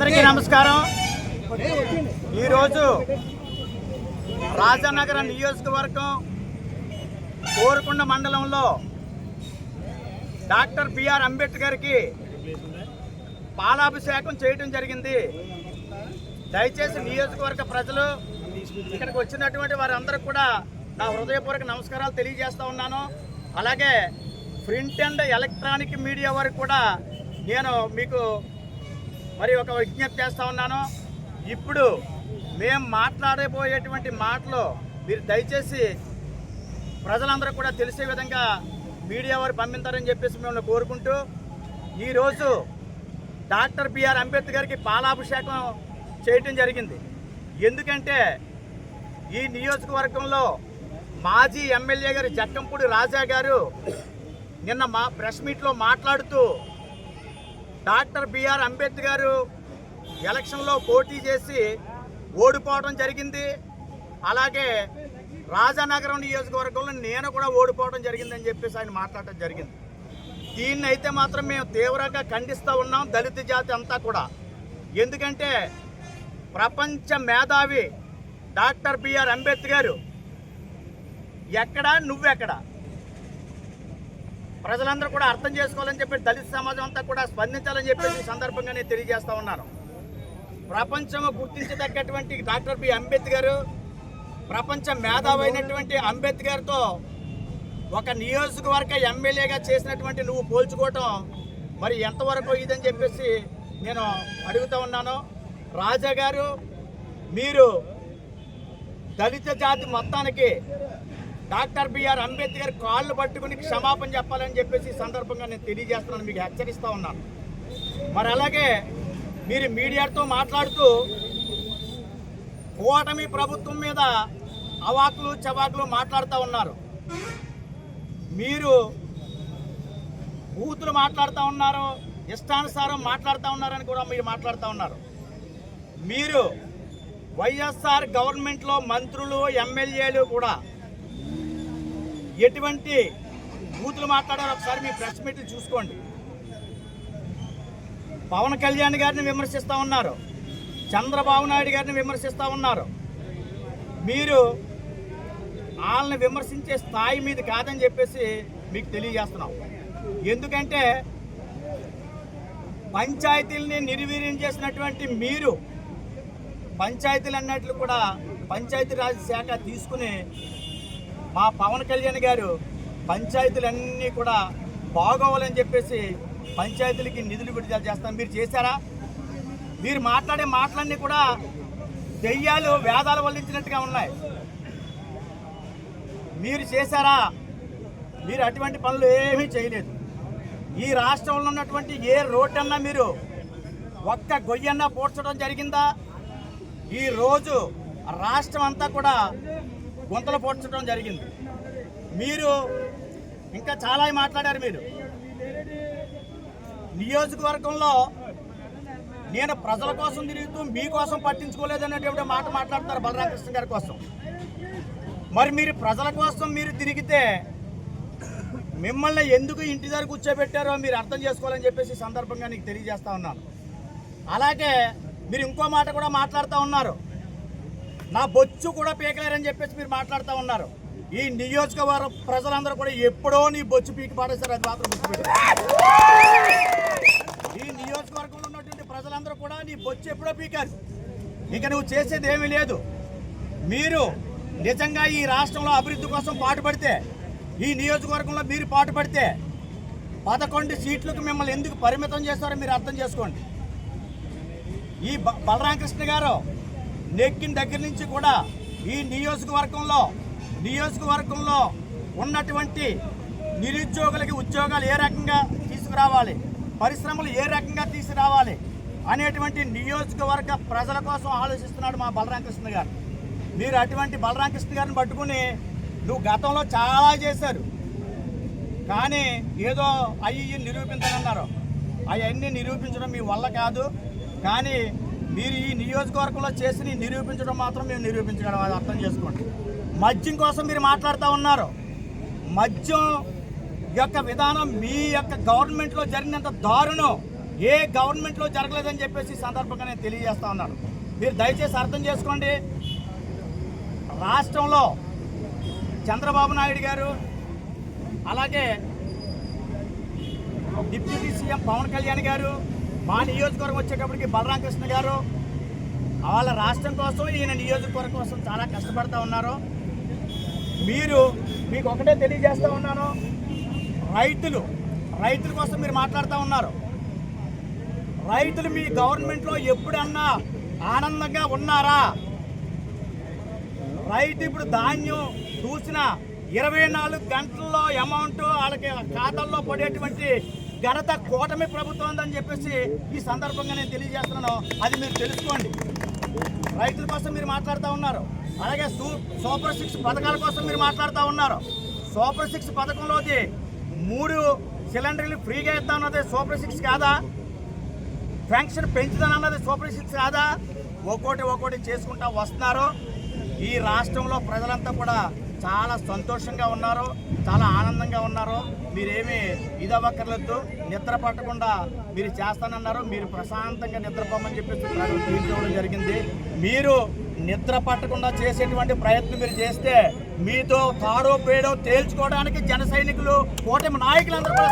అందరికీ నమస్కారం. ఈరోజు రాజానగర నియోజకవర్గం కోరుకొండ మండలంలో డాక్టర్ బిఆర్ అంబేద్కర్కి పాలాభిషేకం చేయడం జరిగింది. దయచేసి నియోజకవర్గ ప్రజలు ఇక్కడికి వచ్చినటువంటి వారందరికీ కూడా నా హృదయపూర్వక నమస్కారాలు తెలియజేస్తా ఉన్నాను. అలాగే ప్రింట్ అండ్ ఎలక్ట్రానిక్ మీడియా వారికి కూడా నేను మీకు మరి ఒక విజ్ఞప్తి చేస్తా ఉన్నాను. ఇప్పుడు మేము మాట్లాడబోయేటువంటి మాటలు మీరు దయచేసి ప్రజలందరూ కూడా తెలిసే విధంగా మీడియా వారు పంపించారని చెప్పేసి మిమ్మల్ని కోరుకుంటూ ఈరోజు డాక్టర్ బిఆర్ అంబేద్కర్కి పాలాభిషేకం చేయటం జరిగింది. ఎందుకంటే ఈ నియోజకవర్గంలో మాజీ ఎమ్మెల్యే గారు జక్కంపూడి రాజా గారు నిన్న మా ప్రెస్ మీట్లో మాట్లాడుతూ డాక్టర్ బిఆర్ అంబేద్కర్ ఎలక్షన్లో పోటీ చేసి ఓడిపోవడం జరిగింది. అలాగే రాజానగరం నియోజకవర్గంలో నేను కూడా ఓడిపోవడం జరిగిందని చెప్పేసి ఆయన మాట్లాడటం జరిగింది. దీన్ని అయితే మాత్రం మేము తీవ్రంగా ఖండిస్తూ ఉన్నాం దళిత జాతి అంతా కూడా. ఎందుకంటే ప్రపంచ మేధావి డాక్టర్ బిఆర్ అంబేద్కర్ ఎక్కడా నువ్వెక్కడా? ప్రజలందరూ కూడా అర్థం చేసుకోవాలని చెప్పి దళిత సమాజం అంతా కూడా స్పందించాలని చెప్పేసి ఈ సందర్భంగా నేను తెలియజేస్తా ఉన్నాను. ప్రపంచం గుర్తించదగ్గటువంటి డాక్టర్ బి. అంబేద్కర్ ప్రపంచ మేధావైనటువంటి అంబేద్కర్తో ఒక నియోజకవర్గ ఎమ్మెల్యేగా చేసినటువంటి నువ్వు పోల్చుకోవటం మరి ఎంతవరకు ఇదని చెప్పేసి నేను అడుగుతా ఉన్నాను. రాజా గారు మీరు దళిత జాతి మొత్తానికి డాక్టర్ బిఆర్ అంబేద్కర్ కాళ్ళు పట్టుకుని క్షమాపణ చెప్పాలని చెప్పేసి సందర్భంగా నేను తెలియజేస్తున్నాను మీకు హెచ్చరిస్తూ ఉన్నాను. మరి అలాగే మీరు మీడియాతో మాట్లాడుతూ కూటమి ప్రభుత్వం మీద అవాకులు చవాకులు మాట్లాడుతూ ఉన్నారు. మీరు బూతులు మాట్లాడుతూ ఉన్నారు ఇష్టానుసారం మాట్లాడుతూ ఉన్నారని కూడా మీరు మాట్లాడుతూ ఉన్నారు. మీరు వైఎస్ఆర్ గవర్నమెంట్లో మంత్రులు ఎమ్మెల్యేలు కూడా ఎటువంటి బూతులు మాట్లాడారో ఒకసారి మీ ప్రెస్ మీట్లు చూసుకోండి. పవన్ కళ్యాణ్ గారిని విమర్శిస్తూ ఉన్నారు. చంద్రబాబు నాయుడు గారిని విమర్శిస్తూ ఉన్నారు. మీరు వాళ్ళని విమర్శించే స్థాయి మీద కాదని చెప్పేసి మీకు తెలియజేస్తున్నాం. ఎందుకంటే పంచాయతీలని నిర్వీర్యం చేసినటువంటి మీరు పంచాయతీలు అన్నట్లు కూడా పంచాయతీరాజ్ శాఖ తీసుకుని మా పవన్ కళ్యాణ్ గారు పంచాయతీలన్నీ కూడా బాగోవాలని చెప్పేసి పంచాయతీలకి నిధులు విడుదల చేస్తాం. మీరు చేశారా? మీరు మాట్లాడే మాటలన్నీ కూడా దెయ్యాలు వేదాలు వల్లించినట్టుగా ఉన్నాయి. మీరు చేశారా? మీరు అటువంటి పనులు ఏమీ చేయలేదు. ఈ రాష్ట్రంలో ఉన్నటువంటి ఏ రోడ్డన్నా మీరు ఒక్క గొయ్యన్నా పోడ్చడం జరిగిందా? ఈ రోజు రాష్ట్రం అంతా కూడా గుంతలు పోడ్చడం జరిగింది. మీరు ఇంకా చాలా మాట్లాడారు మీరు. నియోజకవర్గంలో నేను ప్రజల కోసం తిరుగుతూ మీకోసం పట్టించుకోలేదనేటువంటి మాట మాట్లాడతారు బలరామకృష్ణ గారి కోసం. మరి మీరు ప్రజల కోసం మీరు తిరిగితే మిమ్మల్ని ఎందుకు ఇంటి దగ్గర కూర్చోబెట్టారో మీరు అర్థం చేసుకోవాలని చెప్పేసి సందర్భంగా నీకు తెలియజేస్తా ఉన్నాను. అలాగే మీరు ఇంకో మాట కూడా మాట్లాడుతూ ఉన్నారు. నా బొచ్చు కూడా పీకలేరని చెప్పేసి మీరు మాట్లాడుతూ ఉన్నారు. ఈ నియోజకవర్గ ప్రజలందరూ కూడా ఎప్పుడో నీ బొచ్చు పీకి పాడేశారు అది మాత్రం ఈ నియోజకవర్గంలో ఉన్నటువంటి ప్రజలందరూ కూడా నీ బొచ్చు ఎప్పుడో పీకారు. ఇక నువ్వు చేసేది ఏమీ లేదు. మీరు నిజంగా ఈ రాష్ట్రంలో అభివృద్ధి కోసం పాటుపడితే ఈ నియోజకవర్గంలో మీరు పాటుపడితే పదకొండు సీట్లకు మిమ్మల్ని ఎందుకు పరిమితం చేస్తారో మీరు అర్థం చేసుకోండి. ఈ బ- బలరామకృష్ణ గారు నెక్కిన దగ్గర నుంచి కూడా ఈ నియోజకవర్గంలో నియోజకవర్గంలో ఉన్నటువంటి నిరుద్యోగులకి ఉద్యోగాలు ఏ రకంగా తీసుకురావాలి పరిశ్రమలు ఏ రకంగా తీసుకురావాలి అనేటువంటి నియోజకవర్గ ప్రజల కోసం ఆలోచిస్తున్నాడు మా బలరామకృష్ణ గారు. మీరు అటువంటి బలరామకృష్ణ గారిని పట్టుకుని నువ్వు గతంలో చాలా చేశారు. కానీ ఏదో అయ్యి నిరూపించాలన్నారు అవన్నీ నిరూపించడం మీ వల్ల కాదు. కానీ మీరు ఈ నియోజకవర్గంలో చేసి నిరూపించడం మాత్రం మేము నిరూపించగలం అది అర్థం చేసుకోండి. మద్యం కోసం మీరు మాట్లాడుతూ ఉన్నారు. మద్యం యొక్క విధానం మీ యొక్క గవర్నమెంట్లో జరిగినంత దారుణం. ఏ గవర్నమెంట్లో జరగలేదని చెప్పేసి సందర్భంగా నేను తెలియజేస్తా ఉన్నాను. మీరు దయచేసి అర్థం చేసుకోండి. రాష్ట్రంలో చంద్రబాబు నాయుడు గారు అలాగే డిప్యూటీ సీఎం పవన్ కళ్యాణ్ గారు మా నియోజకవర్గం వచ్చేటప్పటికి బలరామకృష్ణ గారు వాళ్ళ రాష్ట్రం కోసం ఈయన నియోజకవర్గం కోసం చాలా కష్టపడుతూ ఉన్నారు. మీరు మీకు ఒకటే తెలియజేస్తూ ఉన్నాను రైతులు రైతుల కోసం మీరు మాట్లాడుతూ ఉన్నారు. రైతులు మీ గవర్నమెంట్లో ఎప్పుడన్నా ఆనందంగా ఉన్నారా? రైతు ఇప్పుడు ధాన్యం చూసిన ఇరవై నాలుగు గంటల్లో అమౌంట్ వాళ్ళకి ఖాతాల్లో పడేటువంటి ఘనత కూటమి ప్రభుత్వం అని చెప్పేసి ఈ సందర్భంగా నేను తెలియజేస్తున్నాను. అది మీరు తెలుసుకోండి. రైతుల కోసం మీరు మాట్లాడుతూ ఉన్నారు. అలాగే సూ సూపర్ సిక్స్ పథకాల కోసం మీరు మాట్లాడుతూ ఉన్నారు. సూపర్ సిక్స్ పథకంలోది మూడు సిలిండర్లు ఫ్రీగా ఇద్దాం అన్నది సూపర్ సిక్స్ కాదా? పెన్షన్ పెంచుదని అన్నది సూపర్ సిక్స్ కాదా? ఒక్కోటి ఒక్కోటి చేసుకుంటా వస్తున్నారు. ఈ రాష్ట్రంలో ప్రజలంతా కూడా చాలా సంతోషంగా ఉన్నారు చాలా ఆనందంగా ఉన్నారు. మీరేమి ఇదవ్వక్కర్లేదు నిద్ర పట్టకుండా మీరు చేస్తానన్నారు. మీరు ప్రశాంతంగా నిద్రపోమని చెప్పేసి తీర్చడం జరిగింది. మీరు నిద్ర పట్టకుండా చేసేటువంటి ప్రయత్నం మీరు చేస్తే మీతో తాడో పేడో తేల్చుకోవడానికి జన సైనికులు కూటమి నాయకులందరూ కూడా